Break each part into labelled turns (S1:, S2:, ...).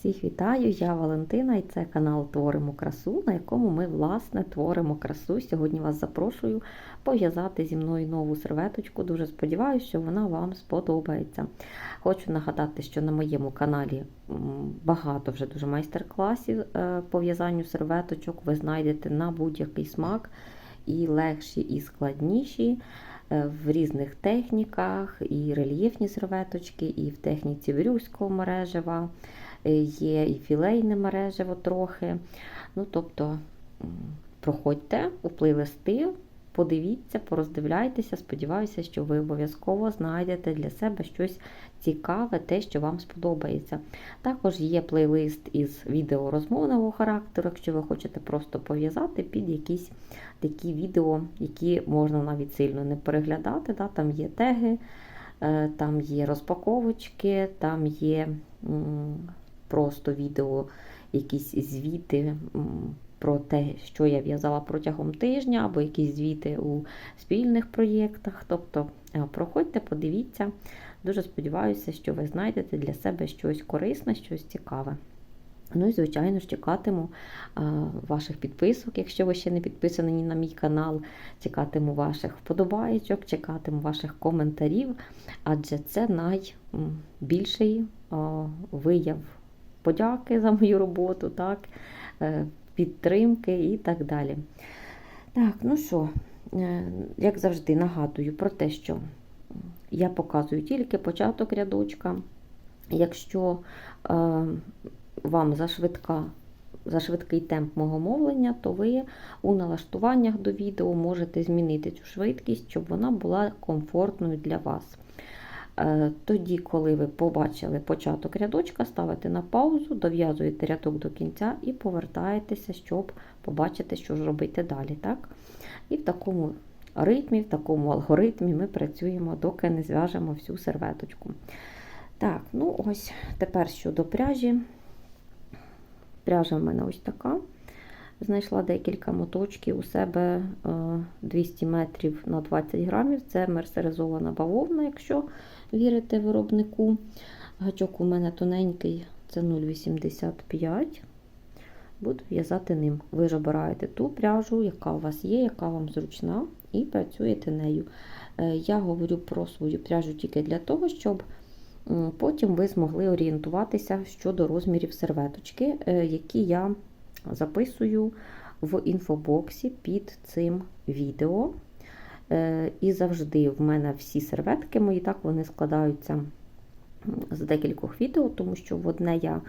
S1: Всіх вітаю, я Валентина і це канал Творимо красу, на якому ми, власне, творимо красу. Сьогодні вас запрошую пов'язати зі мною нову серветочку. Дуже сподіваюся, що вона вам сподобається. Хочу нагадати, що на моєму каналі багато вже дуже майстер-класів е, по в'язанню серветочок. Ви знайдете на будь-який смак і легші, і складніші. Е, в різних техніках, і рельєфні серветочки, і в техніці брюського мережева, є і філейне мережево трохи. Ну, Тобто, проходьте у плейлисти, подивіться, пороздивляйтеся. Сподіваюся, що ви обов'язково знайдете для себе щось цікаве, те, що вам сподобається. Також є плейлист із відео розмовного характеру, якщо ви хочете просто пов'язати під якісь такі відео, які можна навіть сильно не переглядати. Да? Там є теги, е, там є розпаковочки, там є просто відео, якісь звіти про те, що я в'язала протягом тижня, або якісь звіти у спільних проєктах. Тобто е, проходьте, подивіться. Дуже сподіваюся, що ви знайдете для себе щось корисне, щось цікаве. Ну і, звичайно ж, чекатиму а, ваших підписок, якщо ви ще не підписані на мій канал, чекатиму ваших вподобайочок, чекатиму ваших коментарів, адже це найбільший а, вияв подяки за мою роботу, так, е, підтримки і так далі. Так, ну що, е, як завжди, нагадую про те, що я показую тільки початок рядочка. Якщо е, вам зашвидка, за швидкий темп мого мовлення, то ви у налаштуваннях до відео можете змінити цю швидкість, щоб вона була комфортною для вас. Е, тоді, коли ви побачили початок рядочка, ставите на паузу, дов'язуєте рядок до кінця і повертаєтеся, щоб побачити, що ж робити далі. Так? І в такому ритмі, в такому алгоритмі ми працюємо, доки не зв'яжемо всю серветочку. Так, ну ось тепер щодо пряжі. Пряжа в мене ось така. Знайшла декілька моточків у себе 200 е, метрів на 20 грамів. Це мерсеризована бавовна, якщо вірите виробнику. Гачок у мене тоненький, це 0,85. Буду в'язати ним. Ви ж обираєте ту пряжу, яка у вас є, яка вам зручна, і працюєте нею. Е, я говорю про свою пряжу тільки для того, щоб потім ви змогли орієнтуватися щодо розмірів серветочки, е, які я записую в інфобоксі під цим відео. Е, і завжди в мене всі серветки мої, так вони складаються з декількох відео, тому що в одне я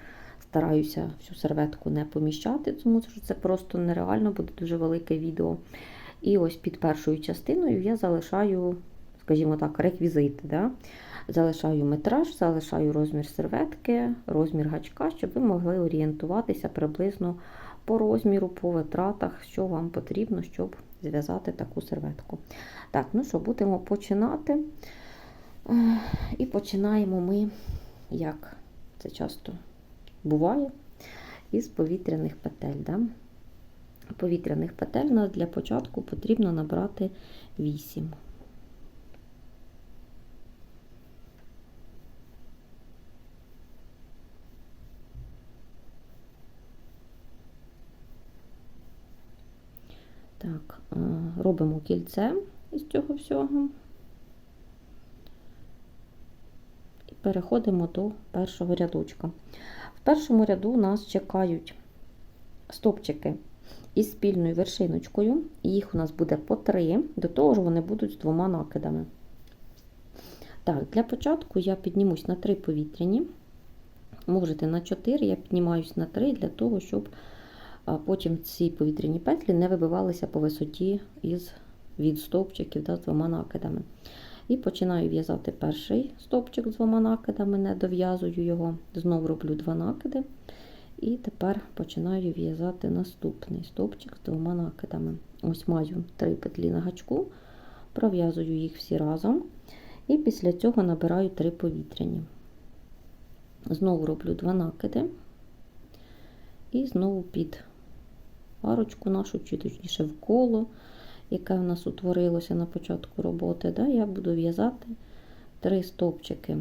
S1: стараюся всю серветку не поміщати, тому що це просто нереально буде дуже велике відео. І ось під першою частиною я залишаю, скажімо так, реквізити. Да? Залишаю метраж, залишаю розмір серветки, розмір гачка, щоб ви могли орієнтуватися приблизно по розміру, по витратах, що вам потрібно, щоб зв'язати таку серветку. Так, ну що, будемо починати. І починаємо ми, як це часто буває, із повітряних петель. Да? Повітряних петель нас для початку потрібно набрати 8. Так, е, робимо кільце із цього всього і переходимо до першого рядочка. В першому ряду нас чекають стопчики із спільною вершиночкою, їх у нас буде по три, до того ж вони будуть з двома накидами. Так, Для початку я піднімусь на три повітряні, можете на 4, я піднімаюсь на 3 для того, щоб потім ці повітряні петлі не вибивалися по висоті із від стовпчиків да, з двома накидами. І починаю в'язати перший стовпчик з двома накидами, не дов'язую його, знову роблю два накиди. І тепер починаю в'язати наступний стовпчик з двома накидами. Ось маю три петлі на гачку, пров'язую їх всі разом. І після цього набираю три повітряні. Знову роблю два накиди. І знову під арочку нашу, чи точніше в коло, яке в нас утворилося на початку роботи, да, я буду в'язати три стовпчики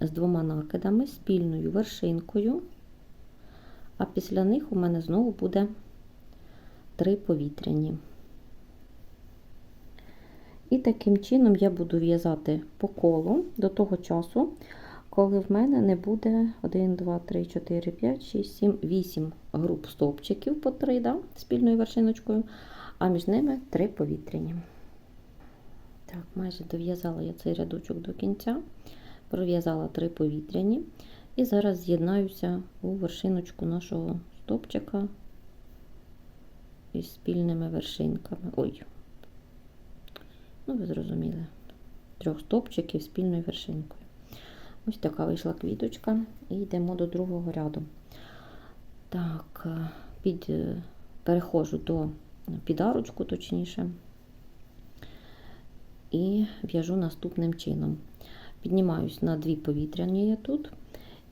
S1: з двома накидами, спільною вершинкою. а після них у мене знову буде три повітряні. І таким чином я буду в'язати по колу до того часу, коли в мене не буде 1, 2, 3, 4, 5, 6, 7, 8 груп стовпчиків по 3 да, спільною вершиночкою, а між ними 3 повітряні. Так, майже дов'язала я цей рядочок до кінця, пров'язала 3 повітряні. І зараз з'єднаюся у вершиночку нашого стовпчика із спільними вершинками. Ой, ну ви зрозуміли, трьох стовпчиків спільною вершинкою. Ось така вийшла квіточка, і йдемо до другого ряду. Так, під, переходжу до підарочку, точніше, і в'яжу наступним чином. Піднімаюсь на дві повітряні я тут,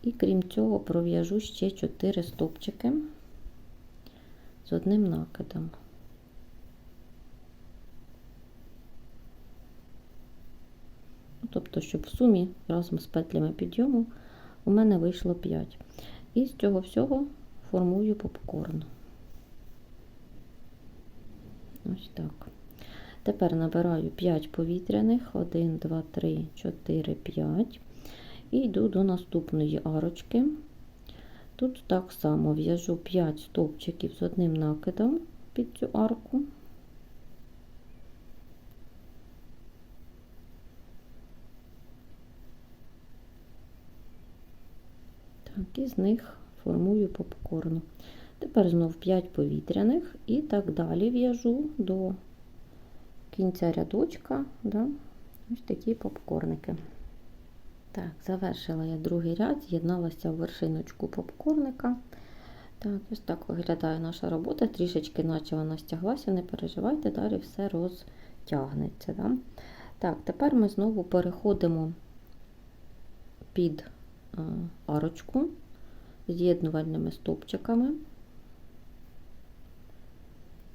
S1: і крім цього, пров'яжу ще 4 стовпчики з одним накидом. Тобто, щоб в сумі разом з петлями підйому у мене вийшло 5. І з цього всього формую попкорн. Ось так. Тепер набираю 5 повітряних, 1, 2, 3, 4, 5. І йду до наступної арочки. Тут так само в'яжу 5 стовпчиків з одним накидом під цю арку. Так, і з них формую попкорн. Тепер знов 5 повітряних і так далі в'яжу до кінця рядочка, да, ось такі попкорники. Так, завершила я другий ряд, з'єдналася в вершиночку попкорника. Так, ось так виглядає наша робота. Трішечки, наче вона стяглася, не переживайте, далі все розтягнеться. Да? Так, тепер ми знову переходимо під арочку з'єднувальними стовпчиками.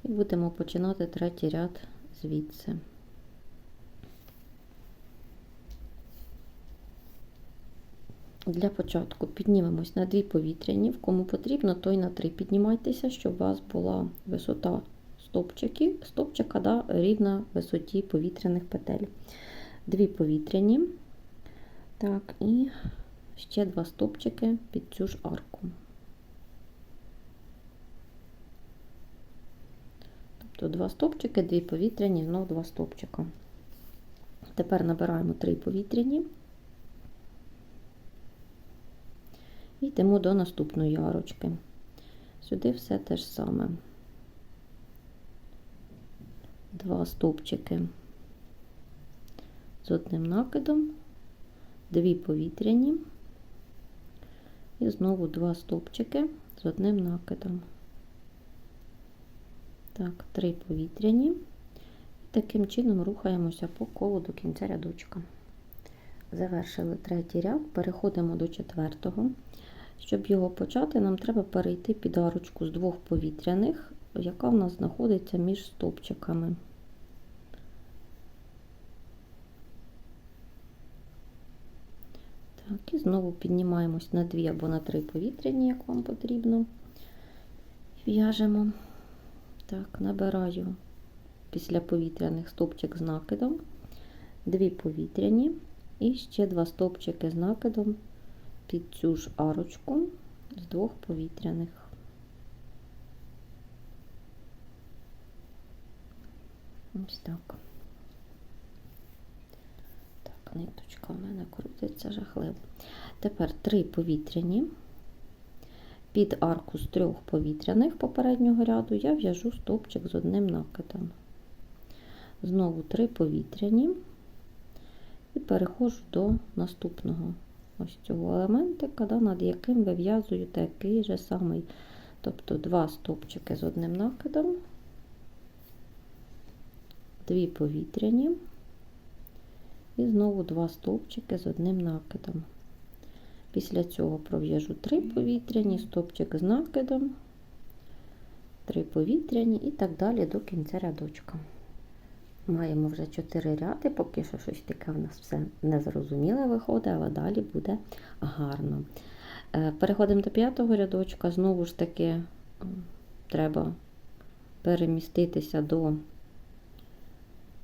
S1: І будемо починати третій ряд звідси. Для початку піднімемось на дві повітряні, в кому потрібно, той на три піднімайтеся, щоб у вас була висота стопчиків, стопчика да, рівна висоті повітряних петель. Дві повітряні. Так, і ще два стопчики під цю ж арку. Тобто два стопчики, дві повітряні, знову два стопчика. Тепер набираємо три повітряні. І йдемо до наступної арочки. Сюди все те ж саме. Два стовпчики з одним накидом, дві повітряні, і знову два стовпчики з одним накидом. Так, три повітряні. Таким чином рухаємося по колу до кінця рядочка. Завершили третій ряд, переходимо до четвертого. Щоб його почати, нам треба перейти під арочку з двох повітряних, яка в нас знаходиться між стовпчиками. Так, і знову піднімаємось на дві або на три повітряні, як вам потрібно. В'яжемо. Так, набираю після повітряних стовпчик з накидом, дві повітряні і ще два стовпчики з накидом під цю ж арочку з двох повітряних. Ось так. Ниточка в мене крутиться жахливо. Тепер три повітряні. Під арку з трьох повітряних попереднього ряду я в'яжу стовпчик з одним накидом. Знову три повітряні і переходжу до наступного ось цього елементика, да, над яким вив'язую такий же самий, тобто два стовпчики з одним накидом, дві повітряні, і знову два стовпчики з одним накидом. Після цього пров'яжу три повітряні, стовпчик з накидом, три повітряні і так далі до кінця рядочка. Маємо вже 4 ряди, поки що щось таке в нас все незрозуміле виходить, але далі буде гарно. Е, Переходимо до п'ятого рядочка. Знову ж таки треба переміститися до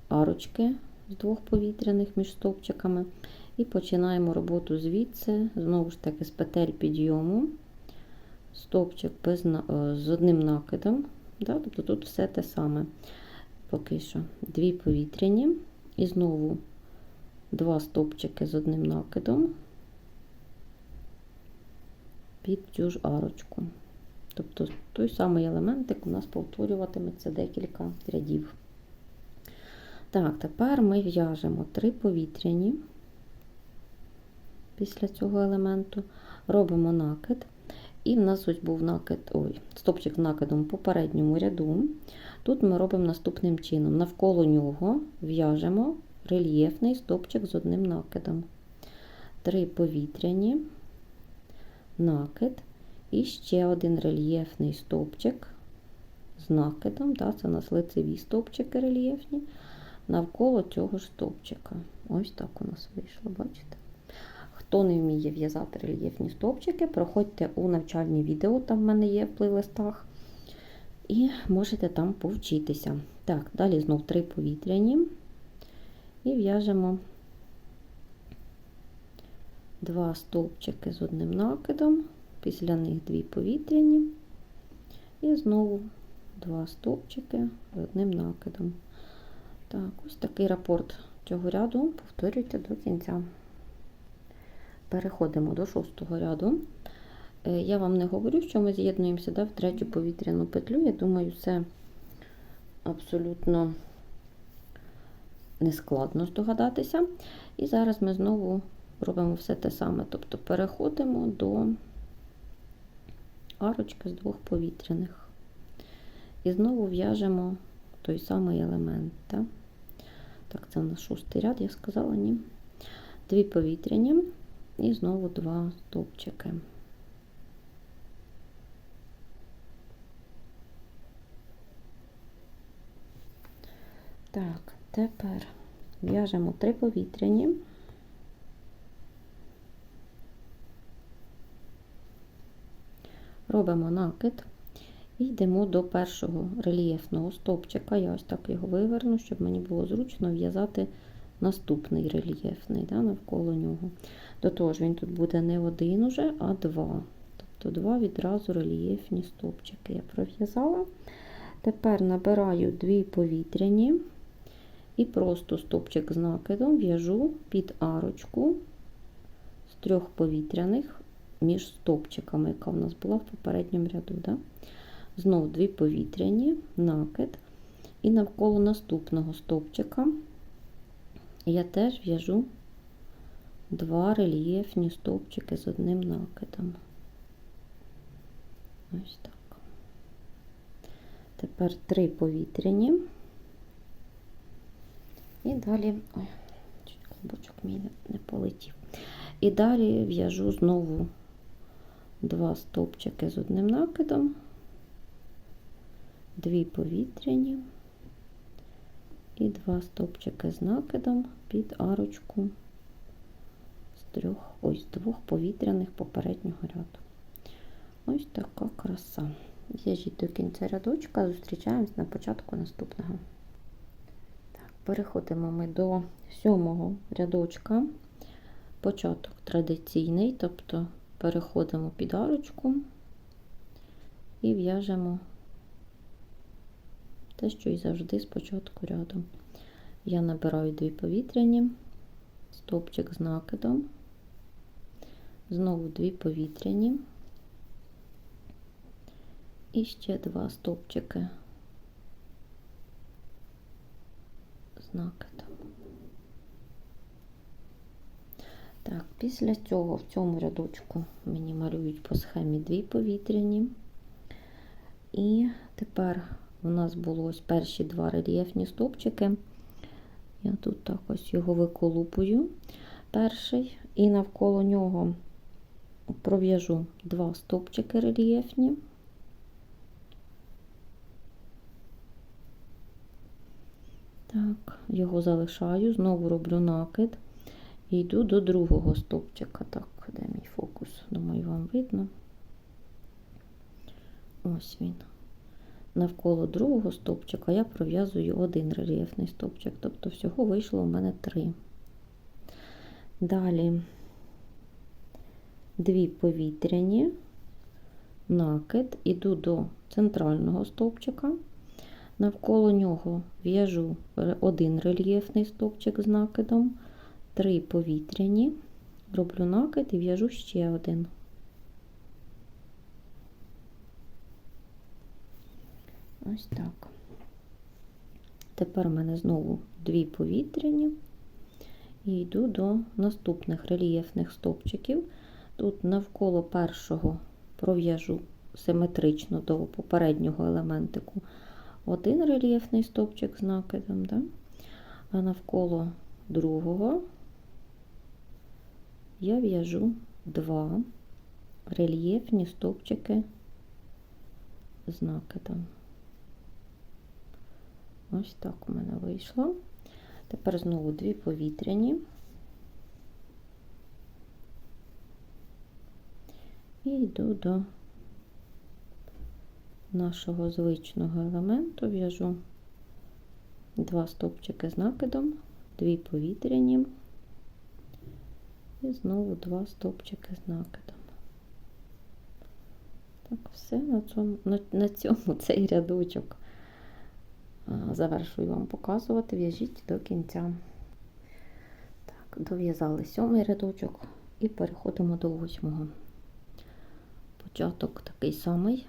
S1: арочки з двох повітряних між стовпчиками. І починаємо роботу звідси, знову ж таки, з петель підйому, стовпчик без, е, з одним накидом. Да? Тобто тут все те саме. Поки що дві повітряні, і знову два стовпчики з одним накидом під цю ж арочку. Тобто той самий елементик у нас повторюватиметься декілька рядів. Так, тепер ми в'яжемо три повітряні після цього елементу, робимо накид. І в нас ось був накид, ой, стопчик накидом в попередньому ряду. Тут ми робимо наступним чином: навколо нього в'яжемо рельєфний стопчик з одним накидом. Три повітряні, накид, і ще один рельєфний стовпчик з накидом. Да, це у нас лицеві стовпчики рельєфні, навколо цього ж стовпчика. Ось так у нас вийшло, бачите? Хто не вміє в'язати рельєфні стовпчики, проходьте у навчальні відео, там в мене є в плейлистах, і можете там повчитися. Так, далі знов три повітряні і в'яжемо два стовпчики з одним накидом, після них дві повітряні, і знову два стовпчики з одним накидом. Так, ось такий рапорт цього ряду повторюйте до кінця. Переходимо до шостого ряду. Е, Я вам не говорю, що ми з'єднуємося да, в третю повітряну петлю. Я думаю, це абсолютно нескладно здогадатися. І зараз ми знову робимо все те саме. Тобто переходимо до арочки з двох повітряних. І знову в'яжемо той самий елемент. Так, так це у нас шостий ряд, я сказала, ні. Дві повітряні. І знову два стовпчики. Так, тепер в'яжемо три повітряні. Робимо накид і йдемо до першого рельєфного стовпчика. Я ось так його виверну, щоб мені було зручно в'язати наступний рельєфний да, навколо нього. До того ж, він тут буде не один уже, а два. Тобто два відразу рельєфні стовпчики я пров'язала. Тепер набираю дві повітряні і просто стовпчик з накидом в'яжу під арочку з трьох повітряних між стовпчиками, яка в нас була в попередньому ряду. Да? Знову дві повітряні, накид, і навколо наступного стовпчика я теж в'яжу два рельєфні стовпчики з одним накидом. Ось так. Тепер три повітряні. І далі, ой, чуть клубочок мій не, полетів. І далі в'яжу знову два стовпчики з одним накидом, дві повітряні і два стовпчики з накидом під арочку з трьох, ось двох повітряних попереднього ряду. Ось така краса. В'яжіть до кінця рядочка, зустрічаємось на початку наступного. Так, Переходимо ми до сьомого рядочка. Початок традиційний, тобто переходимо під арочку і в'яжемо те, що і завжди з початку ряду. Я набираю дві повітряні, стовпчик з накидом, знову дві повітряні. І ще два стовпчики з накидом. Так, після цього в цьому рядочку мені малюють по схемі дві повітряні. І тепер у нас було ось перші два рельєфні стовпчики. Я тут так ось його виколупую. Перший, і навколо нього пров'яжу два стовпчики рельєфні. Так, його залишаю, знову роблю накид і йду до другого стовпчика. Так, де мій фокус? Думаю, вам видно. Ось він. Навколо другого стовпчика я пров'язую один рельєфний стовпчик, тобто всього вийшло у мене три. Далі дві повітряні, накид, іду до центрального стовпчика. Навколо нього в'яжу один рельєфний стовпчик з накидом, три повітряні, роблю накид і в'яжу ще один. Ось так. Тепер у мене знову дві повітряні і йду до наступних рельєфних стовпчиків. Тут навколо першого пров'яжу симетрично до попереднього елементику один рельєфний стовпчик з накидом, да? а навколо другого я в'яжу два рельєфні стовпчики з накидом. Ось так у мене вийшло. Тепер знову дві повітряні. І йду до нашого звичного елементу, в'яжу два стовпчики з накидом, дві повітряні і знову два стовпчики з накидом. Так, все на цьому, на, на цьому цей рядочок завершую вам показувати, в'яжіть до кінця. Так, дов'язали сьомий рядочок і переходимо до восьмого. Початок такий самий,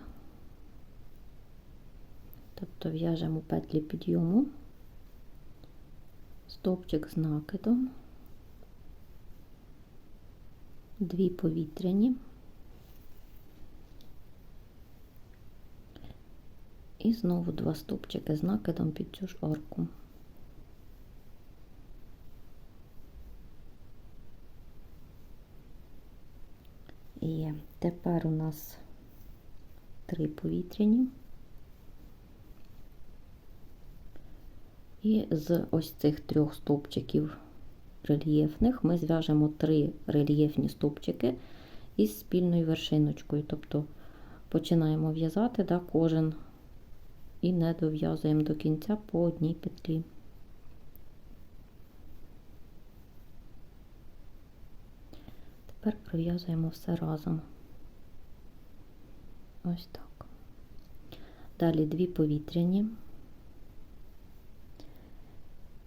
S1: тобто в'яжемо петлі підйому, стовпчик з накидом, дві повітряні. І знову два стовпчики з накидом під цю ж арку. Є. Тепер у нас три повітряні. І з ось цих трьох стовпчиків рельєфних ми зв'яжемо три рельєфні стовпчики із спільною вершиночкою. Тобто починаємо в'язати да, кожен і не дов'язуємо до кінця по одній петлі. Тепер пров'язуємо все разом. Ось так. Далі дві повітряні.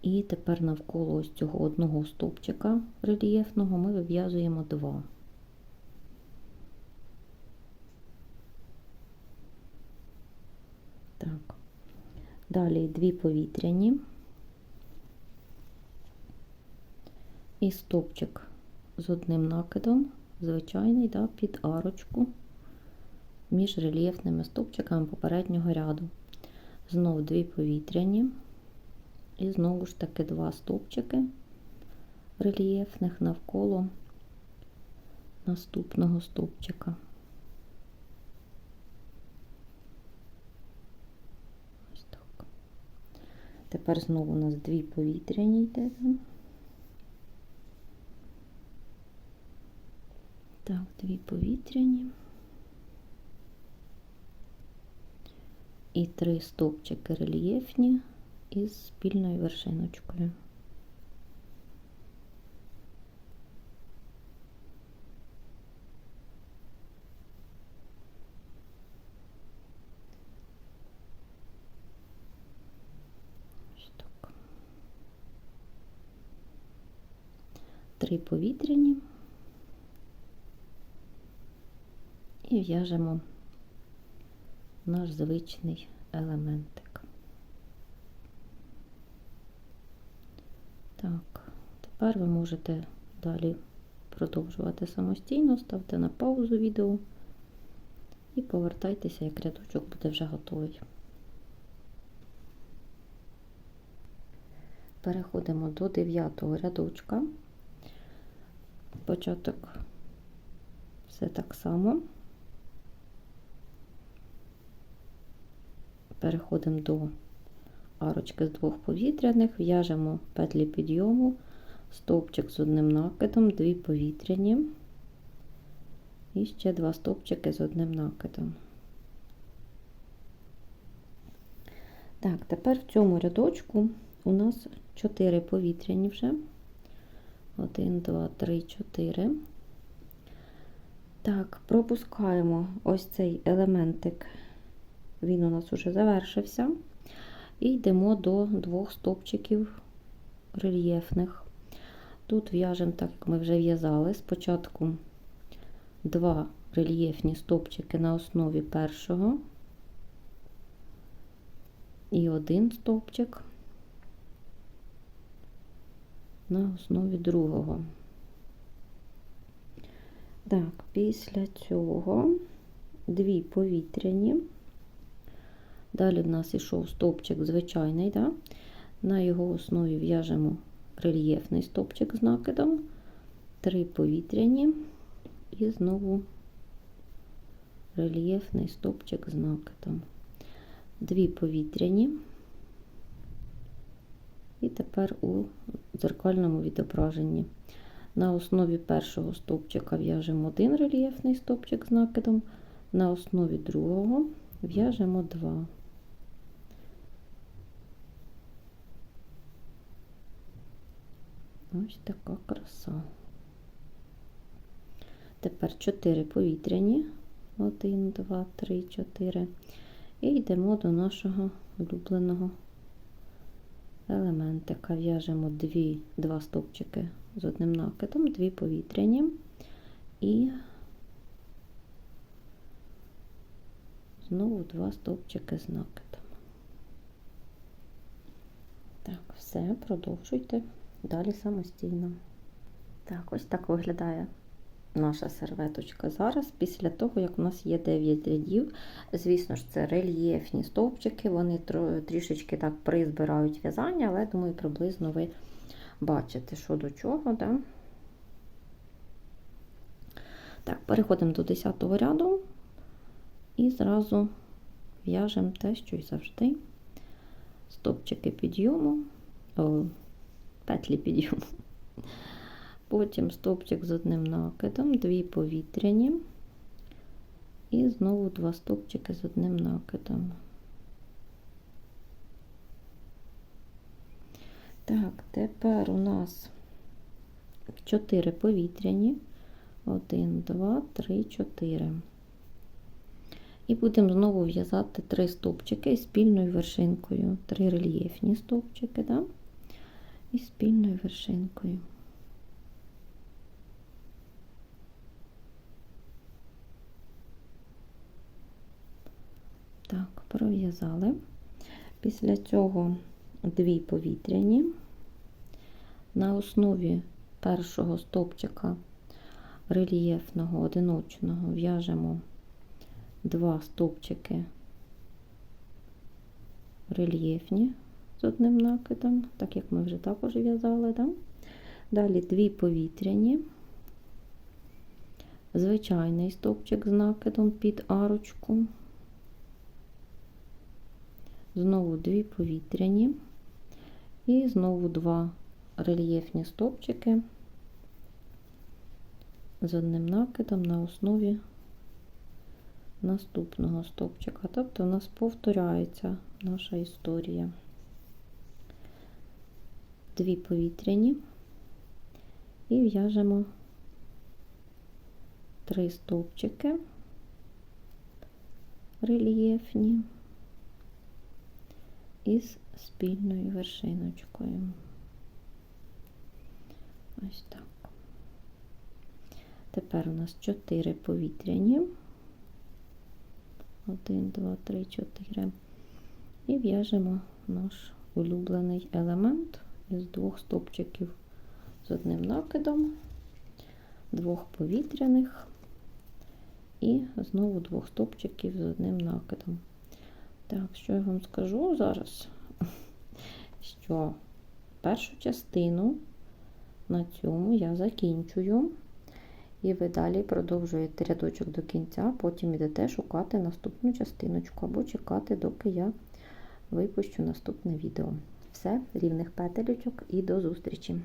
S1: І тепер навколо ось цього одного стовпчика рельєфного ми вив'язуємо два. Так. Далі дві повітряні і стовпчик з одним накидом, звичайний, да, під арочку між рельєфними стовпчиками попереднього ряду. Знов дві повітряні, і знову ж таки два стовпчики рельєфних навколо наступного стовпчика. Ось так. Тепер знову у нас дві повітряні йде. Так, дві повітряні. І три стовпчики рельєфні із спільною вершиночкою. Ось так. Три повітряні і в'яжемо наш звичний елементик. Так, тепер ви можете далі продовжувати самостійно, ставте на паузу відео і повертайтеся, як рядочок буде вже готовий. Переходимо до 9 рядочка. Початок все так само. Переходимо до арочки з двох повітряних, в'яжемо петлі підйому, стовпчик з одним накидом, дві повітряні, І ще два стовпчики з одним накидом. Так, тепер в цьому рядочку у нас 4 повітряні вже. 1, 2, 3, 4. Так, пропускаємо ось цей елементик, він у нас уже завершився. І йдемо до двох стовпчиків рельєфних. Тут в'яжемо, так як ми вже в'язали, спочатку два рельєфні стовпчики на основі першого і один стовпчик на основі другого. Так, після цього дві повітряні. Далі в нас ішов стовпчик звичайний, да? на його основі в'яжемо рельєфний стовпчик з накидом, три повітряні і знову рельєфний стовпчик з накидом. Дві повітряні. І тепер у дзеркальному відображенні. На основі першого стовпчика в'яжемо один рельєфний стовпчик з накидом, на основі другого в'яжемо два. Ось така краса. Тепер 4 повітряні. 1, 2, 3, 4. І йдемо до нашого улюбленого елементика. В'яжемо 2, 2 стовпчики з одним накидом, 2 повітряні і знову 2 стовпчики з накидом. Так, все, продовжуйте далі самостійно. Так, ось так виглядає наша серветочка зараз, після того, як у нас є 9 рядів. Звісно ж, це рельєфні стовпчики, вони трішечки так призбирають в'язання, але, думаю, приблизно ви бачите, що до чого. Да? Так, переходимо до 10 ряду і зразу в'яжемо те, що й завжди. Стовпчики підйому, о, петлі підйому. Потім стовпчик з одним накидом, дві повітряні, і знову два стовпчики з одним накидом. Так, тепер у нас 4 повітряні. 1, 2, 3, 4. І будемо знову в'язати три стовпчики спільною вершинкою. Три рельєфні стовпчики, да? і спільною вершинкою. Так, пров'язали. Після цього дві повітряні. На основі першого стовпчика рельєфного одиночного в'яжемо два стовпчики рельєфні з одним накидом, так як ми вже також в'язали. Да? Далі дві повітряні, звичайний стовпчик з накидом під арочку, знову дві повітряні і знову два рельєфні стовпчики з одним накидом на основі наступного стовпчика. Тобто у нас повторяється наша історія. Дві повітряні і в'яжемо три стовпчики рельєфні із спільною вершиночкою. Ось так. Тепер у нас 4 повітряні. 1, 2, 3, 4. І в'яжемо наш улюблений елемент із двох стовпчиків з одним накидом, двох повітряних і знову двох стовпчиків з одним накидом. Так, що я вам скажу зараз? Що першу частину на цьому я закінчую. І ви далі продовжуєте рядочок до кінця, потім йдете шукати наступну частиночку, або чекати, доки я випущу наступне відео. Все, рівних петелючок і до зустрічі!